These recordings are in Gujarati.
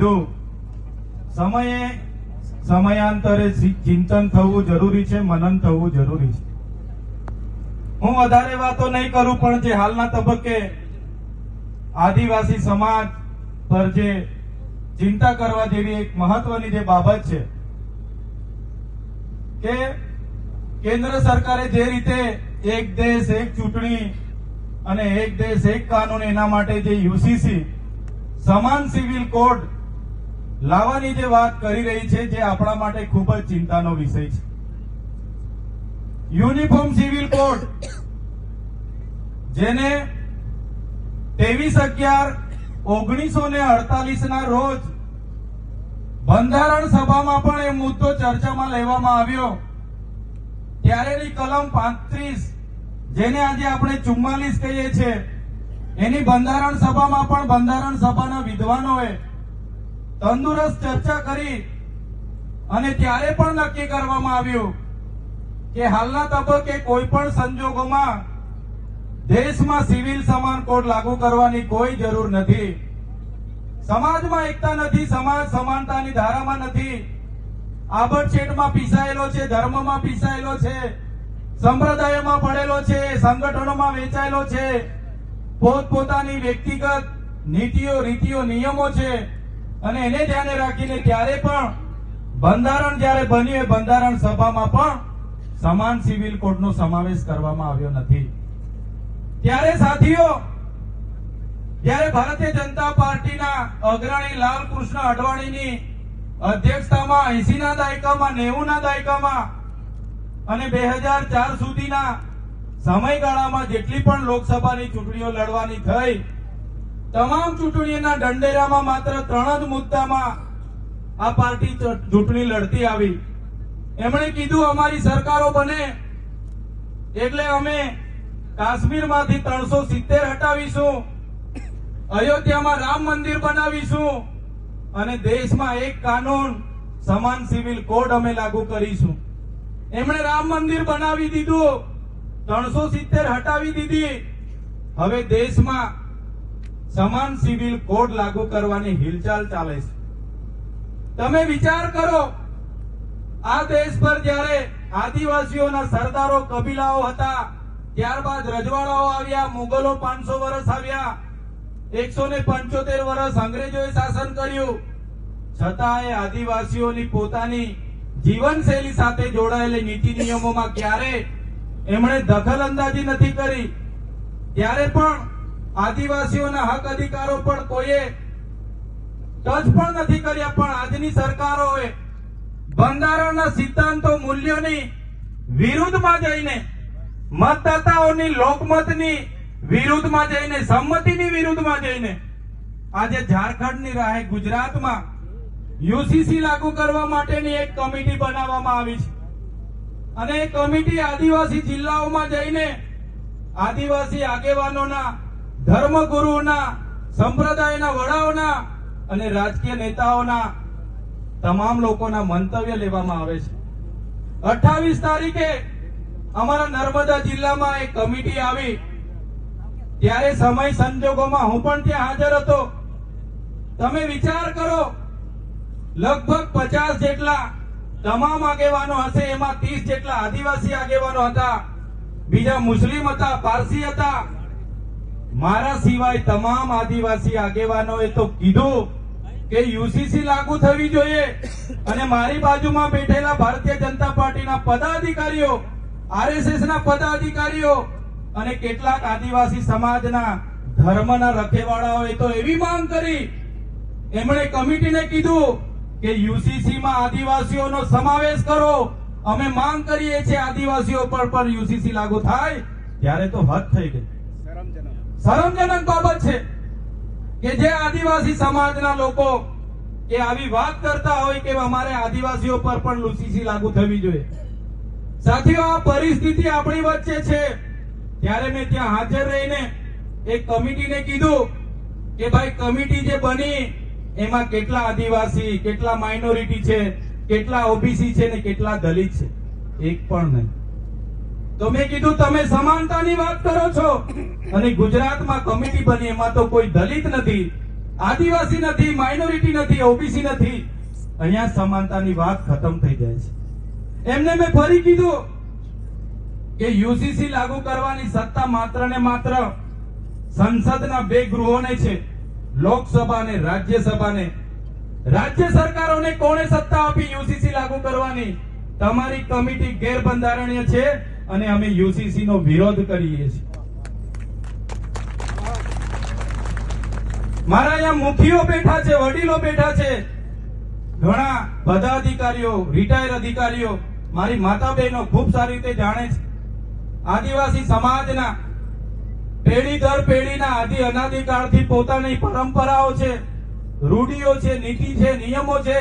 કીધું. સમયે સમયાંતરે ચિંતન થવું જરૂરી છે, મનન થવું જરૂરી છે. હું વધારે વાતો નહીં કરું, પણ જે હાલના તબક્કે આદિવાસી સમાજ પર જે ચિંતા કરવા જેવી એક મહત્વની જે બાબત છે કે કેન્દ્ર સરકારે જે રીતે એક દેશ, એક ચૂંટણી અને એક દેશ, એક કાનૂન એના માટે જે યુસીસી, સમાન સિવિલ કોડ લાવવાની જે વાત કરી રહી છે, જે આપણા માટે ખૂબ જ ચિંતાનો વિષય છે. યુનિફોર્મ સિવિલ કોડ, જેને ત્રેવીસ અગિયાર ઓગણીસો ને ના રોજ બંધારણ સભામાં પણ એ મુદ્દો ચર્ચામાં લેવામાં આવ્યો. ત્યારેની કલમ પાંત્રીસ, જેને આજે આપણે ચુમ્માલીસ કહીએ છીએ, એની બંધારણ સભામાં પણ બંધારણ સભાના વિદ્વાનોએ તંદુરસ્ત ચર્ચા કરી અને ત્યારે પણ નક્કી કરવામાં આવ્યું કે હાલના તબક્કે કોઈ પણ સંજોગોમાં દેશમાં સિવિલ સમાન કોડ લાગુ કરવાની કોઈ જરૂર નથી. સમાજમાં એકતા નથી, સમાજ સમાનતાની ધારામાં નથી. આબડછેટમાં પીસાયેલો છે, ધર્મમાં પીસાયેલો છે, સંપ્રદાયમાં પડેલો છે, સંગઠનોમાં વેચાયેલો છે. પોતપોતાની વ્યક્તિગત નીતિઓ, રીતિઓ, નિયમો છે. અને એને ધ્યાને રાખીને ત્યારે પણ બંધારણ જ્યારે બન્યું એ બંધારણ સભામાં પણ સમાન સિવિલ કોડનો સમાવેશ કરવામાં આવ્યો નથી. ત્યારે સાથીઓ, જ્યારે ભારતીય જનતા પાર્ટીના અગ્રણી લાલકૃષ્ણ અડવાણીની અધ્યક્ષતામાં એસી ના દાયકામાં નેવું ના દાયકામાં અને બે હજાર ચાર સુધીના સમયગાળામાં જેટલી પણ લોકસભાની ચૂંટણીઓ લડવાની થઈ તમામ ચૂંટણીઓના દંડેરામાં માત્ર ત્રણ જ મુદ્દામાં આ પાર્ટી ચૂંટણી લડતી આવી. એમણે કીધું, અમારી સરકારો બને. એટલે અમે કાશ્મીરમાંથી ત્રણસો સિત્તેર હટાવીશું. અયોધ્યામાં રામ મંદિર બનાવીશું. અને દેશમાં એક કાનૂન, સમાન સિવિલ કોડ અમે લાગુ કરીશું. એમણે રામ મંદિર બનાવી દીધું. ત્રણસો સિત્તેર હટાવી દીધી. હવે દેશમાં સમાન સિવિલ કોડ લાગુ કરવાની હિલચાલ ચાલે છે. તમે વિચાર કરો, આ દેશ પર જ્યારે આદિવાસીઓના સરદારો કબીલાઓ હતા, ત્યારબાદ રજવાડાઓ આવ્યા, મુગલો પાંચસો વર્ષ આવ્યા, એકસો ને પંચોતેર વર્ષ અંગ્રેજોએ શાસન કર્યું. છતાં એ આદિવાસીઓની પોતાની જીવનશૈલી સાથે જોડાયેલી નીતિ નિયમોમાં ક્યારે એમણે દખલ અંદાજી નથી કરી. ત્યારે પણ આદિવાસીઓના હક અધિકારો પણ કોઈએ ટચ પણ નથી કર્યા, પણ આજની સરકારોએ બંધારણના સિદ્ધાંતો, મૂલ્યોની વિરુદ્ધમાં જઈને, મતદાતાઓની લોકમતની વિરુદ્ધમાં જઈને, સંમતિની વિરુદ્ધમાં જઈને, આજે ઝારખંડની રાહે ગુજરાતમાં યુસીસી લાગુ કરવા માટેની એક કમિટી બનાવવામાં આવી છે. અને એ કમિટી આદિવાસી જિલ્લાઓમાં જઈને આદિવાસી આગેવાનોના ધર્મગુરુઓના સંપ્રદાયના વડાઓના અને રાજકીય નેતાઓના તમામ લોકોના મંતવ્ય લેવામાં આવે છે. અઠાવીસ તારીખે અમારા નર્મદા જિલ્લામાં એક કમિટી આવી. ત્યારે સમય સંજોગોમાં હું પણ ત્યાં હાજર હતો. તમે વિચાર કરો, લગભગ પચાસ જેટલા તમામ આગેવાનો હશે, એમાં ત્રીસ જેટલા આદિવાસી આગેવાનો હતા. બીજા મુસ્લિમ હતા, પારસી હતા. મારા સિવાય તમામ આદિવાસી આગેવાનોએ તો કીધું કે યુસીસી લાગુ થવી જોઈએ. અને મારી બાજુમાં બેઠેલા ભારતીય જનતા પાર્ટીના પદાધિકારીઓ આરએસએસ ના પદાધિકારીઓ અને કેટલાક આદિવાસી સમાજના ધર્મના રખેવાળાઓએ તો એવી માંગ કરી. એમણે કમિટીને કીધું કે યુસીસી માં આદિવાસીઓનો સમાવેશ કરો. અમે માંગ કરીએ છીએ આદિવાસીઓ પર પણ યુસીસી લાગુ થાય. ત્યારે તો હદ થઈ ગઈ. શરમજનક બાબત છે કે જે આદિવાસી સમાજના લોકો એ આવી વાત કરતા હોય કે અમારે આદિવાસીઓ પર પણ લુસીસી લાગુ થવી જોઈએ. સાથીઓ, આ પરિસ્થિતિ આપણી વચ્ચે છે. ત્યારે મેં ત્યાં હાજર રહીને એક કમિટીને કીધું કે ભાઈ, કમિટી જે બની, એમાં કેટલા આદિવાસી, કેટલા માઇનોરિટી છે, કેટલા ઓબીસી છે ને કેટલા દલિત છે? એક પણ નહીં. તો મેં કીધું તમે સમાનતાની વાત કરો છો. અને ગુજરાતમાં કમિટી બની, એમાં તો કોઈ દલિત નથી, આદિવાસી નથી, માઇનોરિટી નથી, ઓબીસી નથી. અહીંયા સમાનતાની વાત ખતમ થઈ જાય છે. એમને મેં ફરી કીધું કે યુસીસી લાગુ કરવાની સત્તા માત્ર ને માત્ર સંસદના બે ગૃહોને છે, લોકસભા અને રાજ્યસભાને. રાજ્ય સરકારોને કોણે સત્તા આપી યુસીસી લાગુ કરવાની? તમારી કમિટી ગેરબંધારણીય છે. અને અમે યુસીસી નો વિરોધ કરીએ છીએ. મારા અહીંયા મુખીઓ બેઠા છે, વડીલો બેઠા છે. ઘણા બધા અધિકારીઓ રિટાયર અધિકારીઓ મારી માતા બહેનો ખૂબ સારી રીતે જાણે છે. આદિવાસી સમાજના પેઢી દર પેઢીના આદિ અનાદિકાળથી પોતાની પરંપરાઓ છે, રૂઢિઓ છે, નીતિ છે, નિયમો છે.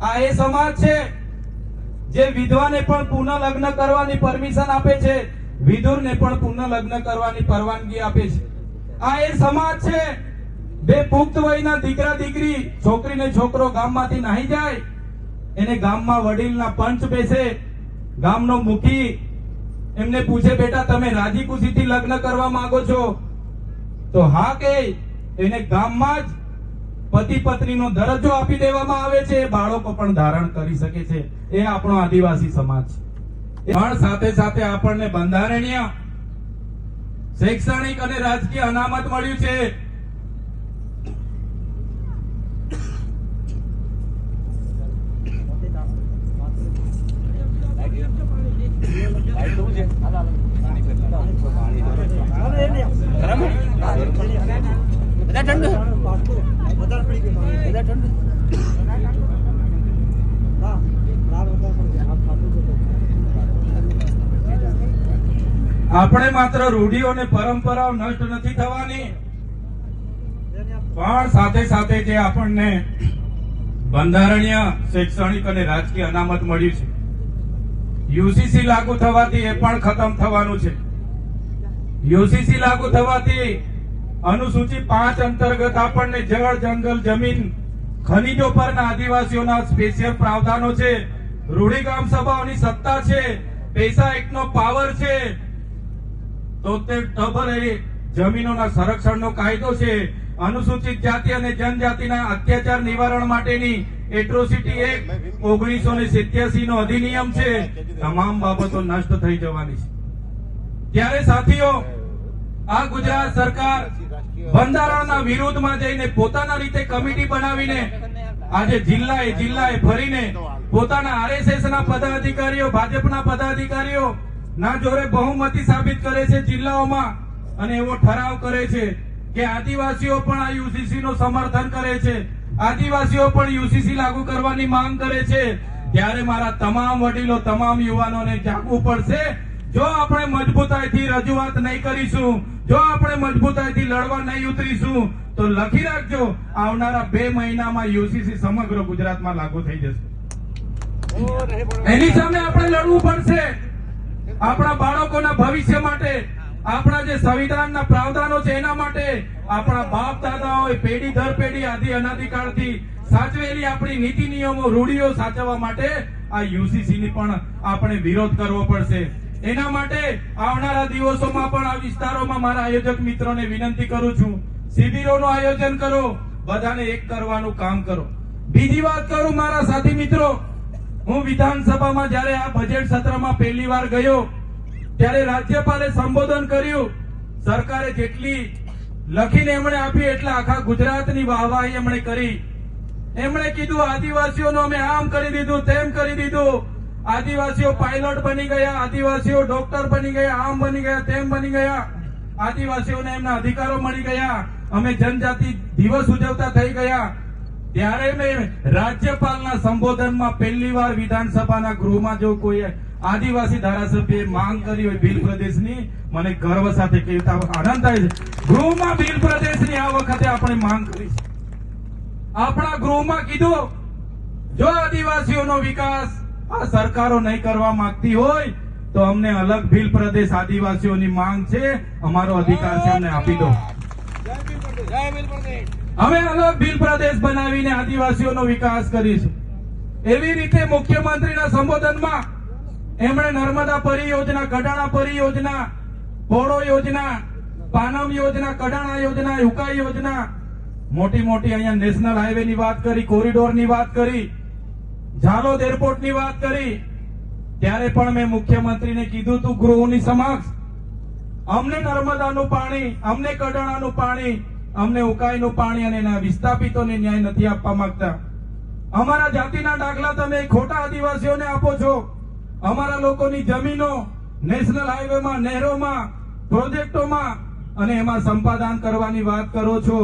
આ એ સમાજ છે જે વિધવાને પણ પુનઃ લગ્ન કરવાની પરમિશન આપે છે, વિધુરને પણ પુનઃ લગ્ન કરવાની પરવાનગી આપે છે. આ એ સમાજ છે, બે પુખ્ત વયના દીકરા દીકરી છોકરી ને છોકરો ગામમાંથી નાહી જાય, એને ગામમાં વડીલના પંચ બેસે, ગામનો મુખી, એમને પૂછે, બેટા, તમે રાજી ખુશીથી લગ્ન કરવા માંગો છો? તો હા કે એને ગામમાં જ પતિ પત્નીનો દરજ્જો આપી દેવામાં આવે છે એ બાળકો પણ ધારણ કરી શકે છે. એ આપણો આદિવાસી સમાજ છે. પણ સાથે સાથે આપણને બંધારણીય, શૈક્ષણિક અને રાજકીય અનામત મળ્યું છે. બધા ઠંડુ બધા ઠંડુ આપણે માત્ર રૂઢિઓ અને પરંપરાઓ નષ્ટ નથી થવાની. પણ સાથે સાથે જે આપણને બંધારણીય, શૈક્ષણિક અને રાજકીય અનામત મળ્યું છે. યુસીસી લાગુ થવાથી એ પણ ખતમ થવાનું છે. યુસીસી લાગુ થવાથી અનુસૂચિ પાંચ અંતર્ગત આપણને જળ, જંગલ, જમીન, ખનીજો પરના આદિવાસીઓના સ્પેશિયલ પ્રાવધાનો છે. રૂઢિગ્રામ સભાઓની સત્તા છે. પૈસા એકનો પાવર છે. તોતેર ટબર જમીનોના સંરક્ષણનો કાયદો છે. અનુસૂચિત જાતિ અને જનજાતિના અત્યાચાર નિવારણ માટેની એટ્રોસિટી એક્ટ ઓગણીસો ને સિત્યાસી નો અધિનિયમ છે. તમામ બાબતો નષ્ટ થઈ જવાની છે. ત્યારે સાથીઓ આ ગુજરાત સરકાર બંધારણના વિરોધમાં જઈને પોતાના રીતે કમિટી બનાવીને આજે જિલ્લાએ જિલ્લાએ ફરીને પોતાના આરએસએસ ના પદાધિકારીઓ, ભાજપના પદાધિકારીઓ ના જોરે બહુમતી સાબિત કરે છે જિલ્લાઓમાં અને એવો ઠરાવ કરે છે કે આદિવાસીઓ પણ આ યુસીસી નું સમર્થન કરે છે. આદિવાસીઓ પણ યુસીસી લાગુ કરવાની માંગ કરે છે. ત્યારે મારા તમામ વડીલો, તમામ યુવાનોને જાગવું પડશે. જો આપણે મજબૂતાઈથી રજૂઆત નહીં કરીશું, જો આપણે મજબૂતાઈથી લડવા નહીં ઉતરીશું, તો લખી રાખજો, આવનારા બે મહિનામાં યુસીસી સમગ્ર ગુજરાતમાં લાગુ થઈ જશે. એની સામે આપણે લડવું પડશે. આપણા બાળકોના ભવિષ્ય માટે, આપણા જે સંવિધાનના પ્રાવધાનો છે એના માટે, આપણા બાપ દાદાઓએ પેઢી દર પેઢી આદિ અનાધિકાળથી સાચવેલી આપણી નીતિ નિયમો રૂઢિઓ સાચવવા માટે આ યુસીસી ની પણ આપણે વિરોધ કરવો પડશે. એના માટે આવનારા દિવસોમાં પણ આ વિસ્તારોમાં મારા આયોજક મિત્રોને વિનંતી કરું છું. શિબિરોનું આયોજન કરો, બધાને એક કરવાનું કામ કરો. બીજી વાત કરું મારા સાથી મિત્રો, હું વિધાનસભામાં જ્યારે આ બજેટ સત્રમાં પહેલી વાર ગયો, ત્યારે રાજ્યપાલે સંબોધન કર્યું, સરકારે જેટલી લખીને એમણે આપી એટલે આખા ગુજરાતની વાહવાહી એમણે કરી. એમણે કીધું, આદિવાસીઓનો અમે આમ કરી દીધું, તેમ કરી દીધું આદિવાસીઓ પાયલોટ બની ગયા, આદિવાસીઓ ડોક્ટર બની ગયા, આમ બની ગયા, તેમ બની ગયા. આદિવાસીઓને એમના અધિકારો મળી ગયા. અમે જનજાતિ દિવસ ઉજવતા થઈ ગયા. ત્યારે મેં રાજ્યપાલના સંબોધનમાં પહેલી વાર વિધાનસભાના ગૃહમાં જો કોઈ આદિવાસી ધારાસભ્યએ માંગ કરી હોય ભીલ પ્રદેશની, મને ગર્વ સાથે કહેતા આનંદ થાય છે. ગૃહમાં ભીલ પ્રદેશની આ વખતે આપણે માંગ કરી આપણા ગૃહમાં કીધું, જો આદિવાસીઓનો વિકાસ આ સરકારો નહીં કરવા માંગતી હોય તો અમને અલગ ભીલ પ્રદેશ આદિવાસીઓની માંગ છે. અમારો અધિકાર છે, અમને આપી દો. અમે અલગ ભીલ પ્રદેશ બનાવીને આદિવાસીઓનો વિકાસ કરીશું. એવી રીતે મુખ્યમંત્રીના સંબોધનમાં એમણે નર્મદા પરિયોજના કડાણા પરિયોજના, પોળો યોજના, પાનમ યોજના કડાણા યોજના યુકા યોજના મોટી મોટી અહીંયા નેશનલ હાઈવે ની વાત કરી કોરિડોરની વાત કરી. ઝાલોદ એરપોર્ટની વાત કરી, ત્યારે પણ મેં મુખ્યમંત્રીને કીધું હતું ગૃહની સમક્ષ, અમને નર્મદાનું પાણી, અમને કડાણાનું પાણી, અમને ઉકાઈનું પાણી અને એના વિસ્થાપિતોને ન્યાય નથી આપવા માંગતા. અમારા જાતિના દાખલા તમે ખોટા આદિવાસીઓને આપો છો. અમારા લોકોની જમીનો નેશનલ હાઈવેમાં, નહેરોમાં, પ્રોજેક્ટોમાં અને એમાં સંપાદન કરવાની વાત કરો છો.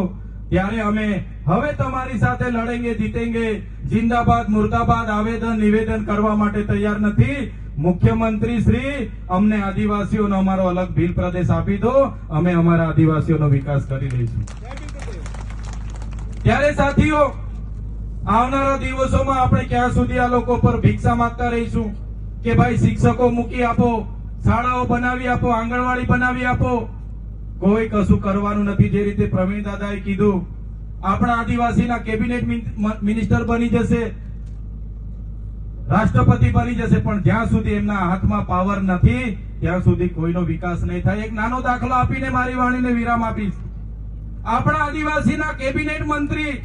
ત્યારે અમે હવે તમારી સાથે લડેંગે, જીતેંગે, જિંદાબાદ, મુર્દાબાદ આવેદન, નિવેદન કરવા માટે તૈયાર નથી. મુખ્યમંત્રી શ્રી, અમને આદિવાસીઓનો અમારો અલગ ભીલ પ્રદેશ આપી દો. અમે અમારા આદિવાસીઓનો વિકાસ કરી દઈશું ત્યારે સાથીઓ, આવનારા દિવસોમાં આપણે ક્યાં સુધી આ લોકો પર ભિક્ષા માંગતા રહીશું? કે ભાઈ શિક્ષકો મૂકી આપો, શાળાઓ બનાવી આપો, આંગણવાડી બનાવી આપો કોઈ કશું કરવાનું નથી. જે રીતે પ્રવીણ દાદાએ કીધું, આપણા આદિવાસીના કેબિનેટ મિનિસ્ટર બની જશે, રાષ્ટ્રપતિ બની જશે, પણ જ્યાં સુધી એમના હાથમાં પાવર નથી, ત્યાં સુધી કોઈનો વિકાસ નહીં થાય. એક નાનો દાખલો આપીને મારી વાણીને વિરામ આપીશ. આપણા આદિવાસીના કેબિનેટ મંત્રી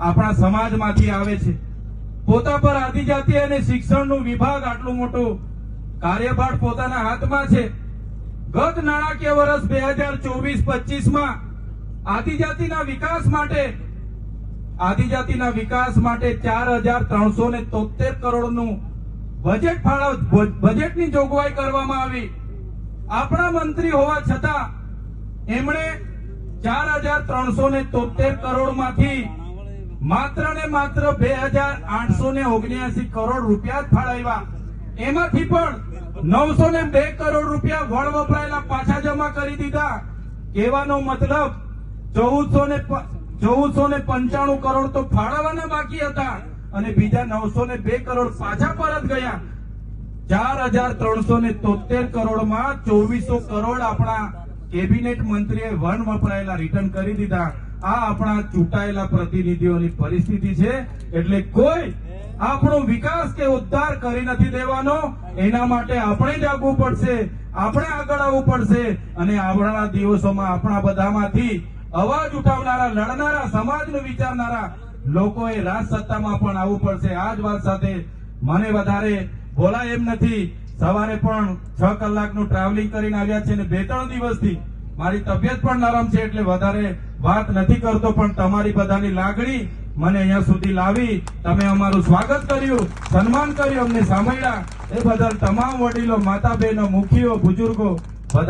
આપણા સમાજમાંથી આવે છે. પોતા પર આદિજાતિ અને શિક્ષણનું વિભાગ આટલું મોટું કાર્યભાર પોતાના હાથમાં છે. ગત નાણાકીય વર્ષ બે હજાર ચોવીસ પચીસમાં આદિજાતિના વિકાસ માટે, આદિજાતિના વિકાસ માટે ચાર હજાર ત્રણસો ને તોતેર કરોડનું બજેટ ફાળવ બજેટની જોગવાઈ કરવામાં આવી. આપણા મંત્રી હોવા છતાં એમણે ચાર હજાર ત્રણસો ને તોતેર કરોડમાંથી માત્ર ને માત્ર બે હજાર આઠસો ને ઓગણ્યાસી કરોડ રૂપિયા જ ફાળવ્યા. એમાંથી પણ નવસો ને બે કરોડ રૂપિયા વળ વપરાયેલા પાછા જમા કરી દીધા. કહેવાનો મતલબ ચૌદસો ને ચૌદસો ને પંચાણું કરોડ તો ફાળવવાના બાકી હતા અને બીજા નવસો ને બે કરોડ પાછા પરત ગયા. ચાર હજાર ત્રણસો ને તોતેર કરોડમાં ચોવીસો કરોડ આપણા કેબિનેટ મંત્રીએ વન વપરાયેલા રિટર્ન કરી દીધા. આ આપણા ચૂંટાયેલા પ્રતિનિધિઓની પરિસ્થિતિ છે. એટલે કોઈ આપણો વિકાસ કે ઉદ્ધાર કરી નથી દેવાનો. એના માટે આપણે જાગવું પડશે, આપણે આગળ આવવું પડશે અને આવનારા દિવસોમાં આપણા બધામાંથી અવાજ ઉઠાવનારા, લડનારા, સમાજને વિચારનારા લોકોએ સત્તામાં પણ આવવું પડશે. આ જ વાત સાથે મને વધારે બોલાય એમ નથી. સવારે પણ છ કલાકનું ટ્રાવેલિંગ કરીને આવ્યા છે અને બે ત્રણ દિવસથી મારી તબિયત પણ નરમ છે એટલે વધારે વાત નથી કરતો, પણ તમારી બધાની લાગણી મને અહીંયા સુધી લાવી. તમે અમારું સ્વાગત કર્યું, સન્માન કર્યું અમને સાંભળ્યા. એ બદલ તમામ વડીલો માતા બહેનો મુખીઓ, બુજુર્ગો, બધા